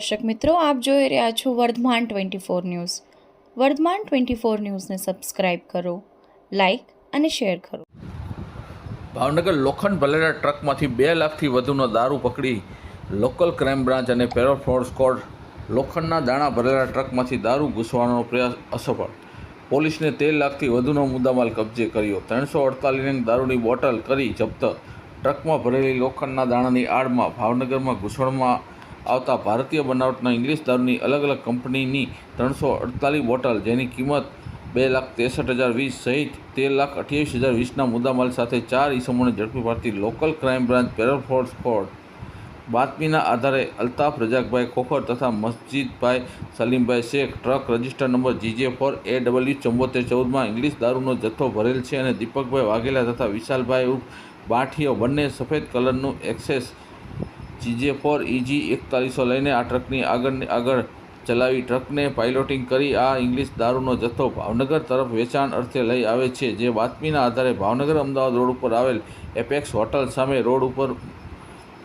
દર્શક મિત્રો, આપ જોઈ રહ્યા છો Vardhman twenty four news. Vardhman twenty four ન્યૂઝને સબસ્ક્રાઇબ કરો, લાઇક અને શેર કરો. ભાવનગર લોખંડ ભલેરા ટ્રકમાંથી બે લાખથી વધુનો દારૂ પકડી લોકલ ક્રાઇમ બ્રાન્ચ અને પેરોફોર્સ સ્કોડ લોખંડના દાણા ભરેલા ટ્રકમાંથી દારૂ ઘૂસવાનો પ્રયાસ અસફળ. પોલીસને તેર લાખથી વધુનો મુદ્દામાલ કબજે કર્યો. ત્રણસો અડતાલીસ દારૂની બોટલ કરી જપ્ત. ટ્રકમાં ભરેલી લોખંડના દાણાની આડમાં ભાવનગરમાં ઘૂસણમાં આવતા ભારતીય બનાવટના ઇંગ્લિશ દારૂની અલગ અલગ કંપનીની ત્રણસો અડતાલીસ બોટલ, જેની કિંમત બે લાખ ત્રેસઠ હજાર વીસ સહિત તેર લાખ અઠ્યાવીસ હજાર વીસના મુદ્દામાલ સાથે ચાર ઇસમોને ઝડપી પાડતી લોકલ ક્રાઇમ બ્રાન્ચ પેરોફોર્સ સ્કોડ બાતમીના આધારે અલ્તાફ રજાકભાઈ ખોખર તથા મસ્જિદભાઈ સલીમભાઈ Shaikh truck register number GJ four A W ચુંબોતેર ચૌદમાં ઇંગ્લિશ દારૂનો જથ્થો ભરેલ છે અને દીપકભાઈ વાઘેલા તથા વિશાલભાઈ બાઠીઓ બંને સફેદ કલરનું એક્સેસ જીજે ફોર ઇજી એકતાલીસો લઈને આ ટ્રકની આગળની આગળ ચલાવી ટ્રકને પાઇલોટિંગ કરી આ ઇંગ્લિશ દારૂનો જથ્થો ભાવનગર તરફ વેચાણ અર્થે લઈ આવે છે. જે બાતમીના આધારે ભાવનગર અમદાવાદ રોડ ઉપર આવેલ એપેક્સ હોટલ સામે રોડ ઉપર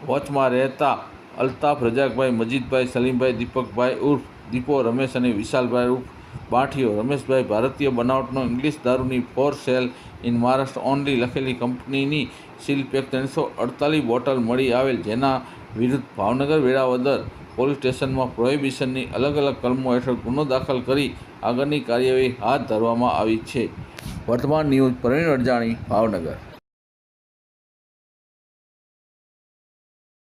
વોચમાં રહેતા અલ્તાફ, રજાકભાઈ, મજીદભાઈ, સલીમભાઈ, દીપકભાઈ ઉર્ફ, દીપો, રમેશ અને વિશાલભાઈ ઉર્ફ, બાઠીઓ, રમેશભાઈ ભારતીય બનાવટનો ઇંગ્લિશ દારૂની for sale in Maharashtra only લખેલી કંપનીની સીલ પેક ત્રણસો અડતાલીસ બોટલ મળી આવેલ, જેના વિરુદ્ધ ભાવનગર વેળાવદર પોલીસ સ્ટેશનમાં પ્રોહિબિશનની અલગ અલગ કલમો હેઠળ ગુનો દાખલ કરી આગળની કાર્યવાહી હાથ ધરવામાં આવી છે. વર્તમાન ન્યૂઝ પ્રવીણ અડજાણી ભાવનગર.